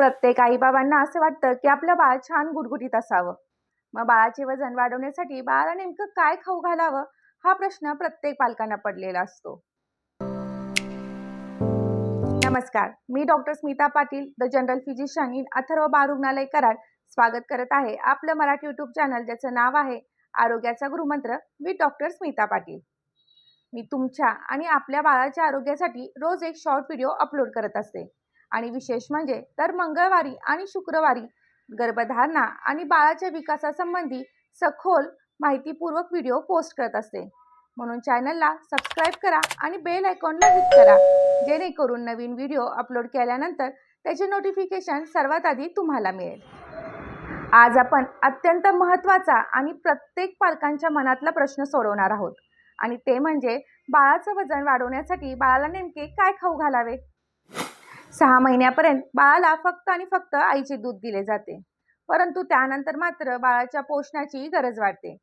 प्रत्येक आईबाबांना असं वाटतं की आपलं बाळ छान गुटगुटीत असावं. मग बाळाचे वजन वाढवण्यासाठी बाळाला नेमकं काय खाऊ घालावं हा प्रश्न प्रत्येक पालकांना पडलेला असतो. नमस्कार मी doctor Smita Patil the general physician in Atharva Bal Rugnalay Karad स्वागत करत आहे आपलं मराठी यूट्यूब चॅनल ज्याचं नाव आहे आरोग्याचा गुरुमंत्र मी डॉक्टर स्मिता पाटील. मी तुमच्या आणि आपल्या बाळाच्या आरोग्यासाठी रोज एक शॉर्ट व्हिडिओ अपलोड करत असते. आणि विशेष म्हणजे तर मंगळवारी आणि शुक्रवारी गर्भधारणा आणि बाळाच्या विकासासंबंधी सखोल माहितीपूर्वक व्हिडिओ पोस्ट करत असते. म्हणून चॅनलला सबस्क्राईब करा आणि बेल आयकॉनला हिट करा जेणेकरून नवीन व्हिडिओ अपलोड केल्यानंतर त्याचे नोटिफिकेशन सर्वात आधी तुम्हाला मिळेल. आज आपण अत्यंत महत्त्वाचा आणि प्रत्येक पालकांच्या मनातला प्रश्न सोडवणार आहोत. आणि ते म्हणजे बाळाचं वजन वाढवण्यासाठी बाळाला नेमके काय खाऊ घालावे? सहा महिन्यापर्यंत बाळाला फक्त आणि फक्त आईचे दूध दिले जाते. परंतु त्यानंतर मात्र बाळाच्या पोषणाची गरज वाढते.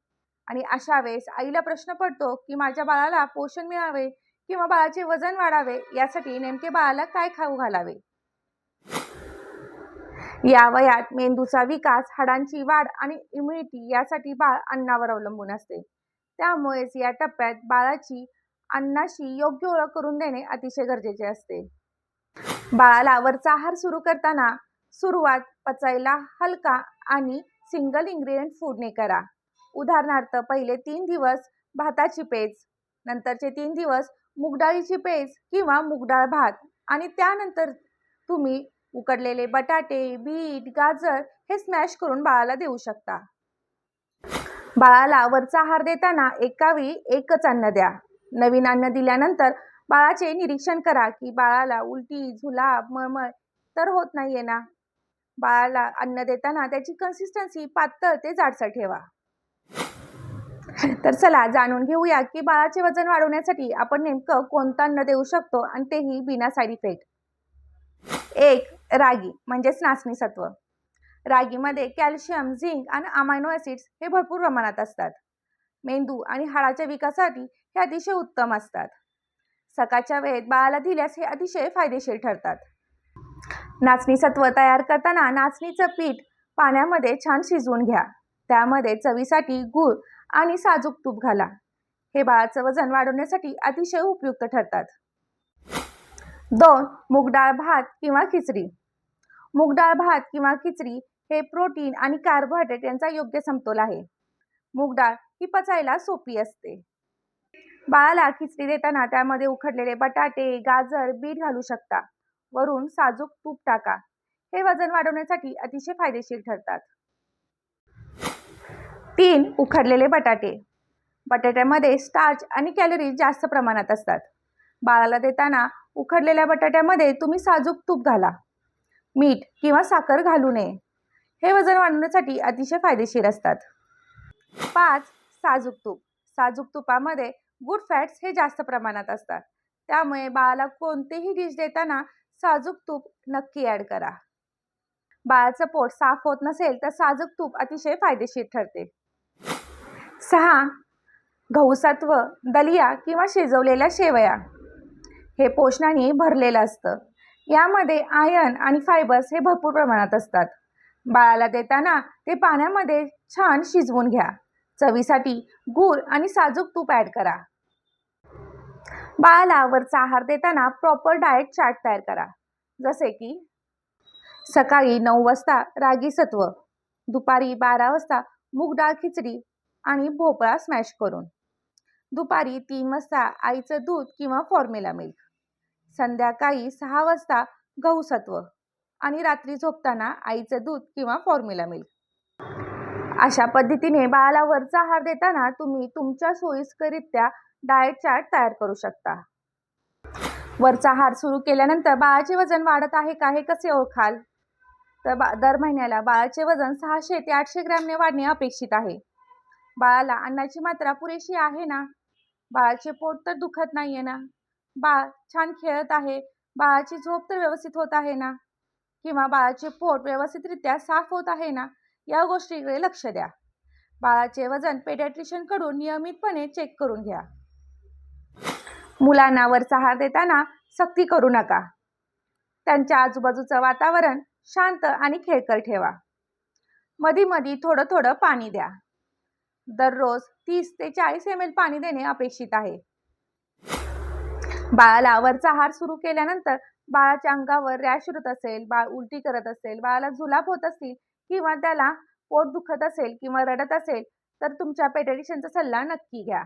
आणि अशा वेळेस आईला प्रश्न पडतो की माझ्या बाळाला पोषण मिळावे किंवा बाळाचे वजन वाढावे यासाठी नेमके बाळाला काय खाऊ घालावे? या वयात मेंदूचा विकास हाडांची वाढ आणि इम्युनिटी यासाठी बाळ अन्नावर अवलंबून असते. त्यामुळेच या टप्प्यात बाळाची अन्नाशी योग्य ओळख करून देणे अतिशय गरजेचे असते. बाळाला वरचा आहार सुरू करताना सुरुवात पचायला हलका आणि सिंगल इंग्रेडियंट फूडने करा. उदाहरणार्थ पहिले तीन दिवस भाताची पेज नंतरचे तीन दिवस मुगडाळीची पेज किंवा मुगडाळ भात आणि त्यानंतर तुम्ही उकडलेले बटाटे बीट गाजर हे स्मॅश करून बाळाला देऊ शकता. बाळाला वरचा आहार देताना एकावी एकच अन्न द्या. नवीन अन्न दिल्यानंतर बाळाचे निरीक्षण करा की बाळाला उलटी झुलाब मळमळ तर होत नाहीये ना? बाळाला अन्न देताना त्याची कन्सिस्टन्सी पातळ ते जाडसर ठेवा. तर चला जाणून घेऊया की बाळाचे वजन वाढवण्यासाठी आपण नेमकं कोणतं अन्न देऊ शकतो आणि तेही बिना साईड इफेक्ट एक रागी म्हणजेच नाचणी सत्व रागीमध्ये कॅल्शियम झिंक आणि अमायनो ॲसिड्स हे भरपूर प्रमाणात असतात. मेंदू आणि हाडाच्या विकासासाठी हे अतिशय उत्तम असतात. सकाळच्या वेळेत बाळाला दिल्यास हे अतिशय फायदेशीर ठरतात. नाचणी सत्व तयार करताना नाचणीचं पीठ पाण्यामध्ये छान शिजवून घ्या. त्यामध्ये चवीसाठी गूळ आणि साजूक तूप घाला. हे बाळाचं वजन वाढवण्यासाठी अतिशय उपयुक्त ठरतात. दोन मुगडाळ भात किंवा खिचडी. मुगडाळ भात किंवा खिचडी हे प्रोटीन आणि कार्बोहायड्रेट यांचा योग्य समतोल आहे. मूगडाळ ही पचायला सोपी असते. बाळाला खिचडी देताना त्यामध्ये उखडलेले बटाटे गाजर बीट घालू शकता. वरून साजूक तूप टाका. हे वजन वाढवण्यासाठी अतिशय फायदेशीर ठरतात. तीन उखडलेले बटाटे. बटाट्यामध्ये स्टार्च आणि कॅलरीज जास्त प्रमाणात असतात. बाळाला देताना उखडलेल्या बटाट्यामध्ये तुम्ही साजूक तूप घाला. मीठ किंवा साखर घालू नये. हे वजन वाढवण्यासाठी अतिशय फायदेशीर असतात. पाच साजूक तूप. साजूक तुपामध्ये गुड फॅट्स हे जास्त प्रमाणात असतात. त्यामुळे बाळाला कोणतेही डिश देताना साजूक तूप नक्की ॲड करा. बाळाचं पोट साफ होत नसेल तर साजूक तूप अतिशय फायदेशीर ठरते. सहा गहूसत्व दलिया किंवा शिजवलेल्या शेवया. हे पोषणाने भरलेलं असतं. यामध्ये आयर्न आणि फायबर्स हे भरपूर प्रमाणात असतात. बाळाला देताना ते पाण्यामध्ये छान शिजवून घ्या. चवीसाठी गूळ आणि साजूक तूप ॲड करा. बाळाला वरचा आहार देताना प्रॉपर डाएट चार्ट तयार करा. जसे की सकाळी नऊ वाजता रागी सत्व दुपारी बारा वाजता मूग डाळ खिचडी आणि भोपळा स्मॅश करून. दुपारी तीन वाजता आईचं दूध किंवा फॉर्म्युला मिल्क संध्याकाळी सहा वाजता गहू सत्व आणि रात्री झोपताना आईचं दूध किंवा फॉर्म्युला मिल्क अशा पद्धतीने बाळाला वरचा आहार देताना तुम्ही तुमच्या सोयीस्करित्या डाएट चार्ट तयार करू शकता. वरचा आहार सुरू केल्यानंतर बाळाचे वजन वाढत आहे का हे कसे ओळखाल? तर बा दर महिन्याला बाळाचे वजन सहाशे ते आठशे ग्रॅमने वाढणे अपेक्षित आहे. बाळाला अन्नाची मात्रा पुरेशी आहे ना? बाळाचे पोट तर दुखत नाही आहे ना? बाळ छान खेळत आहे बाळाची झोप तर व्यवस्थित होत आहे ना? किंवा बाळाचे पोट व्यवस्थितरित्या साफ होत आहे ना? या गोष्टीकडे लक्ष द्या. बाळाचे वजन पेडॅट्रिशियनकडून नियमितपणे चेक करून घ्या. मुलांना वरचा आहार देताना सक्ती करू नका. त्यांच्या आजूबाजूचं वातावरण शांत आणि खेळकर ठेवा. मधी मधी थोडं थोडं पाणी द्या. दररोज तीस ते चाळीस एम एल पाणी देणे अपेक्षित आहे. बाळाला वरचा आहार सुरू केल्यानंतर बाळाच्या अंगावर रॅश होत असेल बाळ उलटी करत असेल बाळाला झुलाप होत असतील किंवा त्याला पोट दुखत असेल किंवा रडत असेल तर तुमच्या पेडियाट्रिशियनचा सल्ला नक्की घ्या.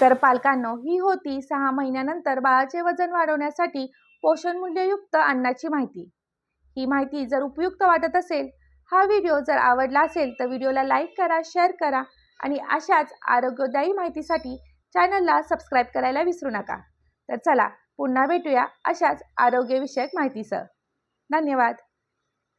तर पालकांनो ही होती सहा महिन्यानंतर बाळाचे वजन वाढवण्यासाठी पोषण मूल्ययुक्त अन्नाची माहिती. ही माहिती जर उपयुक्त वाटत असेल हा व्हिडिओ जर आवडला असेल तर व्हिडिओला लाईक करा शेअर करा आणि अशाच आरोग्यदायी माहितीसाठी चॅनलला सबस्क्राईब करायला विसरू नका. तर चला पुन्हा भेटूया अशाच आरोग्यविषयक माहितीसह. धन्यवाद.